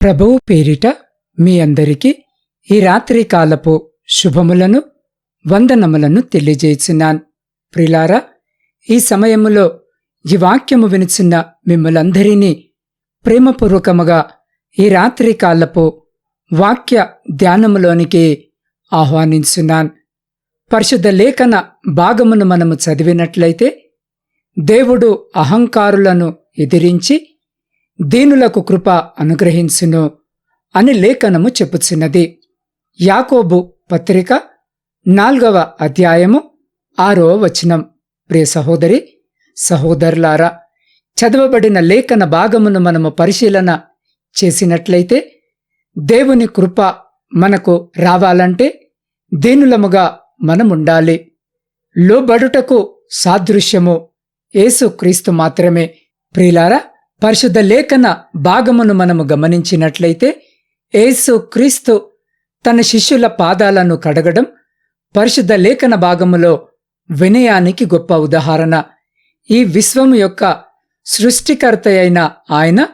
ప్రభువు పేరిట మీ అందరికీ ఈ రాత్రి కాలపు శుభములను వందనములను తెలియజేసినాన్. ప్రిలారా ఈ సమయములో ఈ వాక్యము వినిచిన్న మిమ్మలందరినీ ప్రేమపూర్వకముగా ఈ రాత్రి కాలపు వాక్య ధ్యానములోనికి ఆహ్వానించున్నాన్ పరిశుద్ధ లేఖన భాగమును మనము చదివినట్లయితే దేవుడు అహంకారులను ఎదిరించి దీనులకు కృప అనుగ్రహించును అని లేఖనము చెప్పుచున్నది. యాకోబు పత్రిక నాల్గవ అధ్యాయము ఆరో వచనం. ప్రియ సహోదరి సహోదరులారా చదవబడిన లేఖన భాగమును మనము పరిశీలన చేసినట్లయితే దేవుని కృప మనకు రావాలంటే దీనులముగా మనముండాలి. లోబడుటకు సాదృశ్యము ఏసుక్రీస్తు మాత్రమే. ప్రియులారా పరిశుద్ధ లేఖన భాగమును మనము గమనించినట్లయితే ఏసు క్రీస్తు తన శిష్యుల పాదాలను కడగడం పరిశుద్ధ లేఖన భాగములో వినయానికి గొప్ప ఉదాహరణ. ఈ విశ్వము యొక్క సృష్టికర్త అయిన ఆయన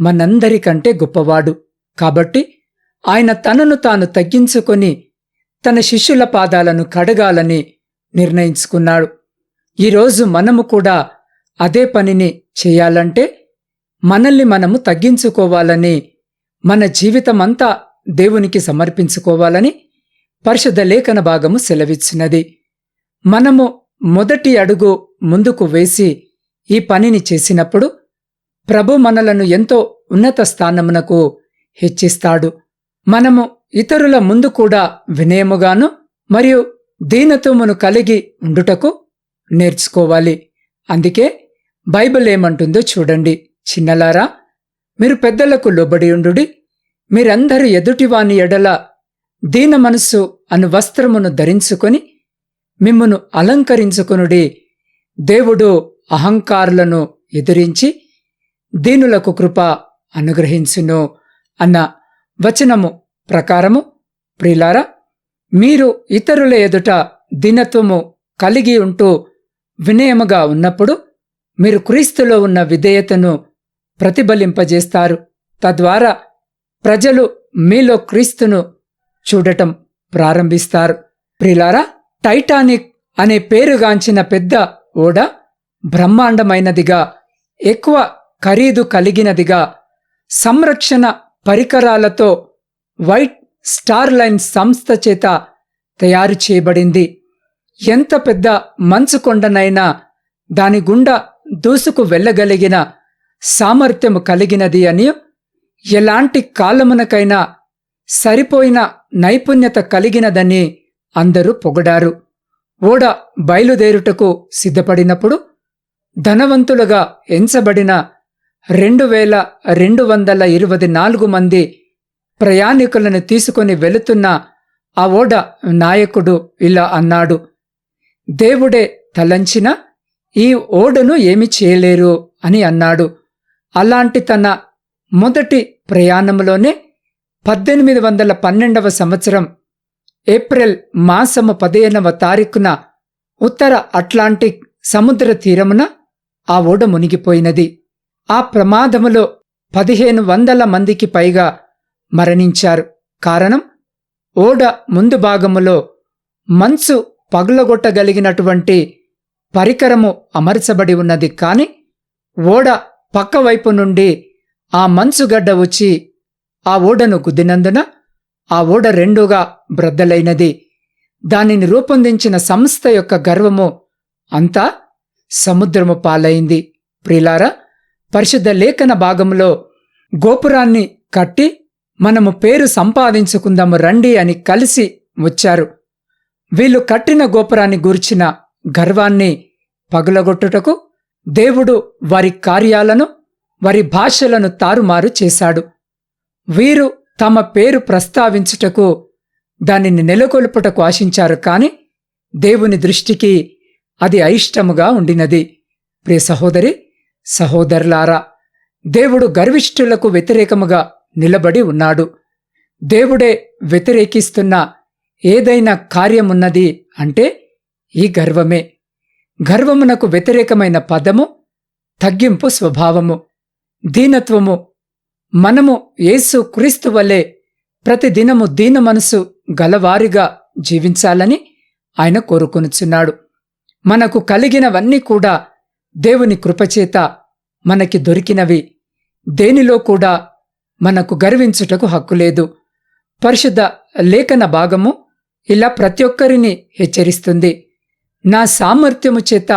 మనందరికంటే గొప్పవాడు. కాబట్టి ఆయన తనను తాను తగ్గించుకొని తన శిష్యుల పాదాలను కడగాలని నిర్ణయించుకున్నాడు. ఈరోజు మనము కూడా అదే పనిని చేయాలంటే మనల్ని మనము తగ్గించుకోవాలని మన జీవితమంతా దేవునికి సమర్పించుకోవాలని పరిశుద్ధ లేఖన భాగము సెలవిచ్చినది. మనము మొదటి అడుగు ముందుకు వేసి ఈ పనిని చేసినప్పుడు ప్రభు మనలను ఎంతో ఉన్నత స్థానమునకు హెచ్చిస్తాడు. మనము ఇతరుల ముందు కూడా వినయముగాను మరియు దీనత్వమును కలిగి ఉండుటకు నేర్చుకోవాలి. అందుకే బైబిల్ ఏమంటుందో చూడండి. చిన్నలారా మీరు పెద్దలకు లోబడి ఉండుడి. మీరందరి ఎదుటివాని ఎడల దీన మనస్సు అను వస్త్రమును ధరించుకొని మిమ్మును అలంకరించుకొనుడి. దేవుడు అహంకారులను ఎదిరించి దీనులకు కృప అనుగ్రహించును అన్న వచనము ప్రకారము. ప్రిలారా మీరు ఇతరుల ఎదుట దీనత్వము కలిగి ఉంటూ వినయముగా ఉన్నప్పుడు మీరు క్రీస్తులో ఉన్న విధేయతను ప్రతిబలింపజేస్తారు. తద్వారా ప్రజలు మీలో క్రీస్తును చూడటం ప్రారంభిస్తారు. ప్రిలారా టైటానిక్ అనే పేరుగాంచిన పెద్ద ఓడ బ్రహ్మాండమైనదిగా ఎక్కువ ఖరీదు కలిగినదిగా సంరక్షణ పరికరాలతో వైట్ స్టార్ లైన్ సంస్థ చేత తయారు చేయబడింది. ఎంత పెద్ద మంచు కొండనైనా దాని గుండా దూసుకు వెళ్ళగలిగిన సామర్థ్యము కలిగినది అని ఎలాంటి కాలమునకైనా సరిపోయిన నైపుణ్యత కలిగినదని అందరూ పొగడారు. ఓడ బయలుదేరుటకు సిద్ధపడినప్పుడు ధనవంతులుగా ఎంచబడిన రెండు వేల రెండు వందల ఇరవై నాలుగు మంది ప్రయాణికులను తీసుకొని వెళుతున్న ఆ ఓడ నాయకుడు ఇలా అన్నాడు దేవుడే తలంచిన ఈ ఓడను ఏమి చేయలేరు అని అన్నాడు. అలాంటి తన మొదటి ప్రయాణంలోనే పద్దెనిమిది వందల పన్నెండవ సంవత్సరం ఏప్రిల్ మాసము పదిహేనవ తారీఖున ఉత్తర అట్లాంటిక్ సముద్ర తీరమున ఆ ఓడ మునిగిపోయినది. ఆ ప్రమాదములో పదిహేను వందల మందికి పైగా మరణించారు. కారణం ఓడ ముందు భాగములో మంచు పగులగొట్టగలిగినటువంటి పరికరము అమర్చబడి ఉన్నది. కాని ఓడ పక్కవైపు నుండి ఆ మంచుగడ్డ వచ్చి ఆ ఓడను గుద్దినందున ఆ ఓడ రెండుగా బ్రద్దలైనది. దానిని రూపొందించిన సంస్థ యొక్క గర్వము అంతా సముద్రము పాలైంది. ప్రిలారా పరిశుద్ధ లేఖన భాగంలో గోపురాన్ని కట్టి మనము పేరు సంపాదించుకుందాము రండి అని కలిసి వచ్చారు. వీళ్ళు కట్టిన గోపురాన్ని గూర్చిన గర్వాన్ని పగులగొట్టుటకు దేవుడు వారి కార్యాలను వారి భాషలను తారుమారు చేశాడు. వీరు తమ పేరు ప్రస్తావించుటకు దానిని నెలకొల్పుటకు ఆశించారు కాని దేవుని దృష్టికి అది అయిష్టముగా ఉండినది. ప్రియ సహోదరి సహోదరులారా దేవుడు గర్విష్ఠులకు వ్యతిరేకముగా నిలబడి ఉన్నాడు. దేవుడే వ్యతిరేకిస్తున్న ఏదైనా కార్యమున్నది అంటే ఈ గర్వమే. గర్వమునకు వ్యతిరేకమైన పదము తగ్గింపు స్వభావము. దీనత్వము మనము యేసు క్రీస్తు వలె ప్రతిదినము దీన మనసు గలవారిగా జీవించాలని ఆయన కోరుకొనుచున్నాడు. మనకు కలిగినవన్నీ కూడా దేవుని కృపచేత మనకి దొరికినవి. దేనిలో కూడా మనకు గర్వించుటకు హక్కు లేదు. పరిశుద్ధ లేఖన భాగము ఇలా ప్రతి ఒక్కరిని హెచ్చరిస్తుంది. నా సామర్థ్యము చేత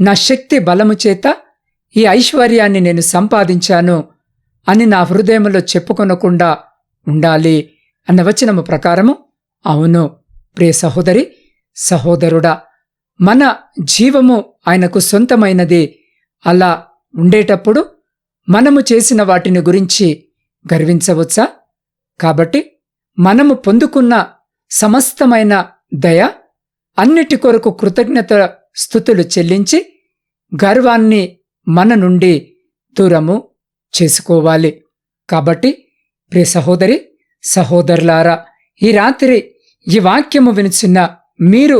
నా శక్తి బలము చేత ఈ ఐశ్వర్యాన్ని నేను సంపాదించాను అని నా హృదయంలో చెప్పుకొనకుండా ఉండాలి అన్న వచనము ప్రకారము. అవును ప్రియ సహోదరి సహోదరుడా మన జీవము ఆయనకు సొంతమైనది. అలా ఉండేటప్పుడు మనము చేసిన వాటిని గురించి గర్వించవచ్చా? కాబట్టి మనము పొందుకున్న సమస్తమైన దయ అన్నిటి కొరకు కృతజ్ఞత స్థుతులు చెల్లించి గర్వాన్ని మన నుండి దూరము చేసుకోవాలి. కాబట్టి ప్రియ సహోదరి సహోదరులారా ఈ రాత్రి ఈ వాక్యము వినిచిన మీరు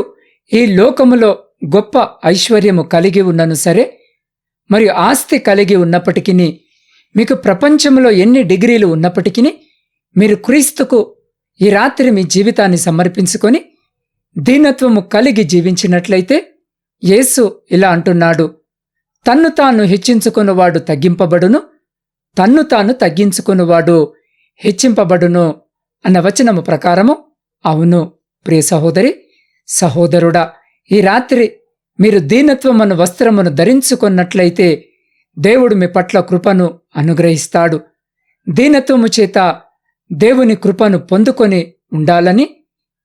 ఈ లోకములో గొప్ప ఐశ్వర్యము కలిగి ఉన్నను సరే మరియు ఆస్తి కలిగి ఉన్నప్పటికీ మీకు ప్రపంచంలో ఎన్ని డిగ్రీలు ఉన్నప్పటికీ మీరు క్రీస్తుకు ఈ రాత్రి మీ జీవితాన్ని సమర్పించుకొని దీనత్వము కలిగి జీవించినట్లయితే యేసు ఇలా అంటున్నాడు. తన్ను తాను హెచ్చించుకున్నవాడు తగ్గింపబడును తన్ను తాను తగ్గించుకున్నవాడు హెచ్చింపబడును అన్న వచనము ప్రకారము అవును. ప్రియ సహోదరి సహోదరుడా ఈ రాత్రి మీరు దీనత్వమను వస్త్రమును ధరించుకున్నట్లయితే దేవుడు మీ పట్ల కృపను అనుగ్రహిస్తాడు. దీనత్వము చేత దేవుని కృపను పొందుకొని ఉండాలని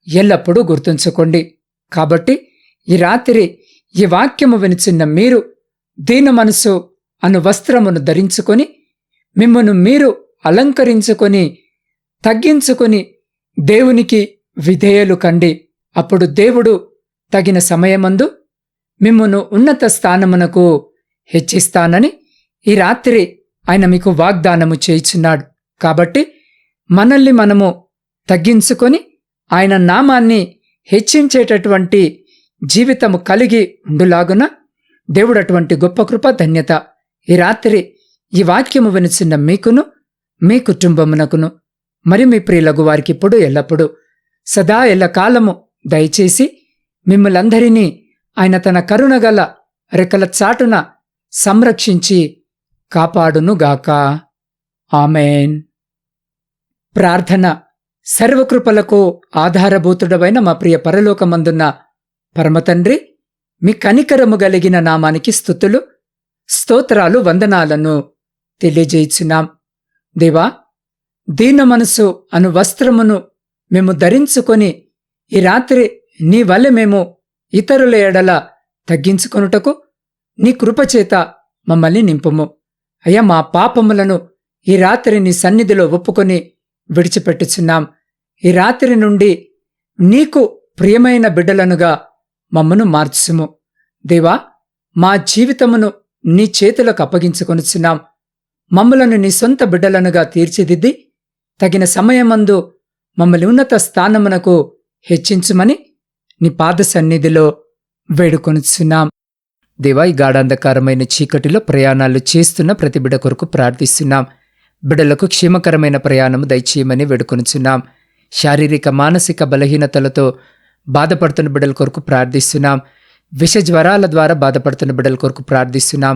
ఎల్లప్పుడూ గుర్తుంచుకోండి. కాబట్టి ఈ రాత్రి ఈ వాక్యము వినిచిన్న మీరు దీన మనసు అను వస్త్రమును ధరించుకొని మిమ్మను మీరు అలంకరించుకొని తగ్గించుకొని దేవునికి విధేయులు కండి. అప్పుడు దేవుడు తగిన సమయమందు మిమ్మను ఉన్నత స్థానమునకు హెచ్చిస్తానని ఈ రాత్రి ఆయన మీకు వాగ్దానము చేయుచున్నాడు. కాబట్టి మనల్ని మనము తగ్గించుకొని ఆయన నామాన్ని హెచ్చించేటటువంటి జీవితము కలిగి ఉండులాగున దేవుడు అటువంటి గొప్ప కృప ధన్యత ఈ రాత్రి ఈ వాక్యము వినిచిన్న మీకును మీ కుటుంబమునకును మరి మీ ప్రియులగు వారికి ఇప్పుడు ఎల్లప్పుడూ సదా ఎల్లకాలము దయచేసి మిమ్మలందరినీ ఆయన తన కరుణగల రెక్కల చాటున సంరక్షించి కాపాడునుగాక. ఆమెన్. ప్రార్థన సర్వకృపలకు ఆధారభూతుడవైన మా ప్రియ పరలోకమందున్న పరమతండ్రి మీ కనికరము గలిగిన నామానికి స్థుతులు స్తోత్రాలు వందనాలను తెలియజేయుచున్నాం. దేవా దీన మనసు అను వస్త్రమును మేము ధరించుకొని ఈ రాత్రి నీ వల్ల మేము ఇతరుల ఎడల తగ్గించుకొనుటకు నీ కృపచేత మమ్మల్ని నింపుము. అయ్యా మా పాపములను ఈ రాత్రి నీ సన్నిధిలో ఒప్పుకొని విడిచిపెట్టుచున్నాం. ఈ రాత్రి నుండి నీకు ప్రియమైన బిడ్డలనుగా మమ్మను మార్చుము. దేవా మా జీవితమును నీ చేతులకు అప్పగించుకొనుచున్నాం. మమ్మలను నీ సొంత బిడ్డలనుగా తీర్చిదిద్ది తగిన సమయమందు మమ్మల్ని ఉన్నత స్థానమునకు హెచ్చించుమని నీ పాద సన్నిధిలో వేడుకొనుచున్నాం. దేవా ఈ గాఢాంధకారమైన చీకటిలో ప్రయాణాలు చేస్తున్న ప్రతి బిడ్డ కొరకు ప్రార్థిస్తున్నాం. బిడ్డలకు క్షేమకరమైన ప్రయాణము దయచేయమని వేడుకొనుచున్నాం. శారీరక మానసిక బలహీనతలతో బాధపడుతున్న బిడ్డల కొరకు ప్రార్థిస్తున్నాం. విష జ్వరాల ద్వారా బాధపడుతున్న బిడ్డల కొరకు ప్రార్థిస్తున్నాం.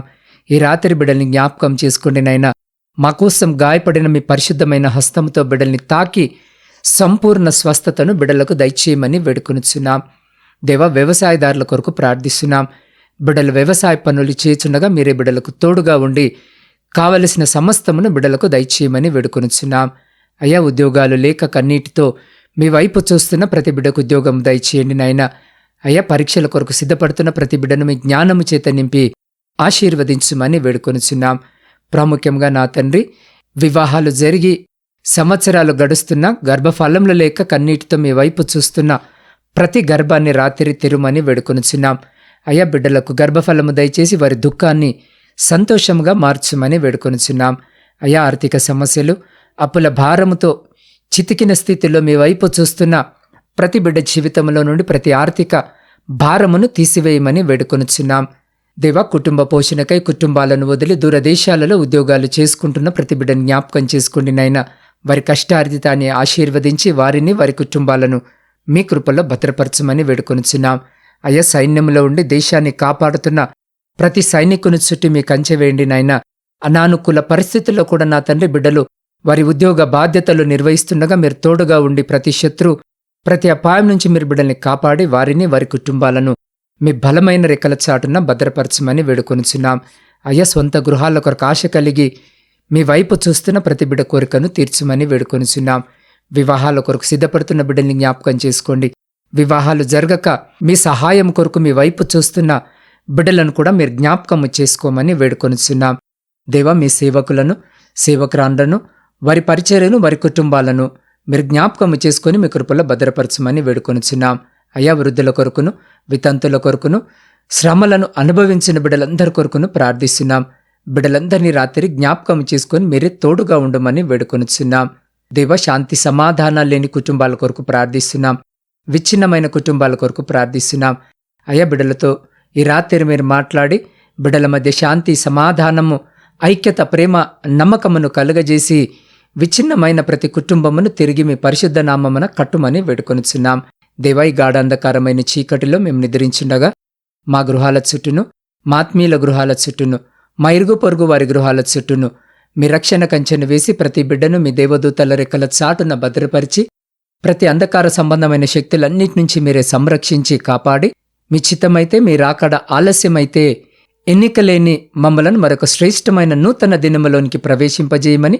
ఈ రాత్రి బిడ్డల్ని జ్ఞాపకం చేసుకోండి నైనా మా కోసం గాయపడిన మీ పరిశుద్ధమైన హస్తముతో బిడ్డల్ని తాకి సంపూర్ణ స్వస్థతను బిడ్డలకు దయచేయమని వేడుకొనుచున్నాం. దేవ వ్యవసాయదారుల కొరకు ప్రార్థిస్తున్నాం. బిడ్డలు వ్యవసాయ పనులు చేచుండగా మీరే బిడ్డలకు తోడుగా ఉండి కావలసిన సమస్తమును బిడ్డలకు దయచేయమని వేడుకొనుచున్నాం. అయ్యా ఉద్యోగాలు లేక కన్నీటితో మీ వైపు చూస్తున్న ప్రతి బిడ్డకు ఉద్యోగం దయచేయండి నాయన. అయ్యా పరీక్షల కొరకు సిద్ధపడుతున్న ప్రతి బిడ్డను మీ జ్ఞానము చేత నింపి ఆశీర్వదించుమని వేడుకొనిచున్నాం. ప్రాముఖ్యంగా నా తండ్రి వివాహాలు జరిగి సంవత్సరాలు గడుస్తున్న గర్భఫలంలో లేక కన్నీటితో మీ వైపు చూస్తున్న ప్రతి గర్భాన్ని రాత్రి తెరుమని వేడుకొనిచున్నాం. అయ్యా బిడ్డలకు గర్భఫలము దయచేసి వారి దుఃఖాన్ని సంతోషంగా మార్చమని వేడుకొనిచున్నాం. అయా ఆర్థిక సమస్యలు అప్పుల భారముతో చితికిన స్థితిలో మీ వైపు చూస్తున్న ప్రతి బిడ్డ జీవితంలో నుండి ప్రతి ఆర్థిక భారమును తీసివేయమని వేడుకొనుచున్నాం. దేవా కుటుంబ పోషణకై కుటుంబాలను వదిలి దూరదేశాలలో ఉద్యోగాలు చేసుకుంటున్న ప్రతి బిడ్డను జ్ఞాపకం చేసుకోండి నాయన. వారి కష్టార్జితాన్ని ఆశీర్వదించి వారిని వారి కుటుంబాలను మీ కృపలో భద్రపరచమని వేడుకొనుచున్నాం. అయ్యా సైన్యంలో ఉండి దేశాన్ని కాపాడుతున్న ప్రతి సైనికుని చుట్టూ మీ కంచె వేయండి నాయన. అనానుకూల పరిస్థితుల్లో కూడా నా తండ్రి బిడ్డలు వారి ఉద్యోగ బాధ్యతలు నిర్వహిస్తుండగా మీరు తోడుగా ఉండి ప్రతి శత్రు ప్రతి అపాయం నుంచి మీరు బిడ్డల్ని కాపాడి వారిని వారి కుటుంబాలను మీ బలమైన రెక్కల చాటున భద్రపరచమని వేడుకొనిచున్నాం. అయ్యా సొంత గృహాల కొరకు ఆశ కలిగి మీ వైపు చూస్తున్న ప్రతి బిడ్డ కోరికను తీర్చమని వేడుకొనిచున్నాం. వివాహాల కొరకు సిద్ధపడుతున్న బిడ్డల్ని జ్ఞాపకం చేసుకోండి. వివాహాలు జరగక మీ సహాయం కొరకు మీ వైపు చూస్తున్న బిడ్డలను కూడా మీరు జ్ఞాపకము చేసుకోమని వేడుకొనుచున్నాం. దేవా మీ సేవకులను సేవకురాండ్రను వారి పరిచర్యను వారి కుటుంబాలను మీరు జ్ఞాపకము చేసుకొని మీ కృపలో భద్రపరచమని వేడుకొనుచున్నాం. అయా వృద్ధుల కొరకును వితంతుల కొరకును శ్రమలను అనుభవించిన బిడ్డలందరి కొరకును ప్రార్థిస్తున్నాం. బిడ్డలందరినీ రాత్రి జ్ఞాపకం చేసుకొని మీరే తోడుగా ఉండమని వేడుకొనుచున్నాం. దేవ శాంతి సమాధానాలు లేని కుటుంబాల కొరకు ప్రార్థిస్తున్నాం. విచ్ఛిన్నమైన కుటుంబాల కొరకు ప్రార్థిస్తున్నాం. అయ్యా బిడ్డలతో ఈ రాత్రి మీరు మాట్లాడి బిడ్డల మధ్య శాంతి సమాధానము ఐక్యత ప్రేమ నమ్మకమును కలుగజేసి విచ్ఛిన్నమైన ప్రతి కుటుంబమును తిరిగి మీ పరిశుద్ధ నామమున కట్టుమని వేడుకొనిచున్నాం. దేవాయి గాఢాంధకారమైన చీకటిలో మేము నిద్రించుండగా మా గృహాల చుట్టూను మాత్మీయుల గృహాల చుట్టూను మా ఇరుగు పొరుగు వారి గృహాల చుట్టూను మీ రక్షణ కంచెను వేసి ప్రతి బిడ్డను మీ దేవదూతల రెక్కల చాటున భద్రపరిచి ప్రతి అంధకార సంబంధమైన శక్తులన్నిటి నుంచి మీరే సంరక్షించి కాపాడి మీ చిత్తమైతే మీ రాకడ ఆలస్యమైతే ఎన్నికలేని మమ్మలను మరొక శ్రేష్టమైన నూతన దినములోనికి ప్రవేశింపజేయమని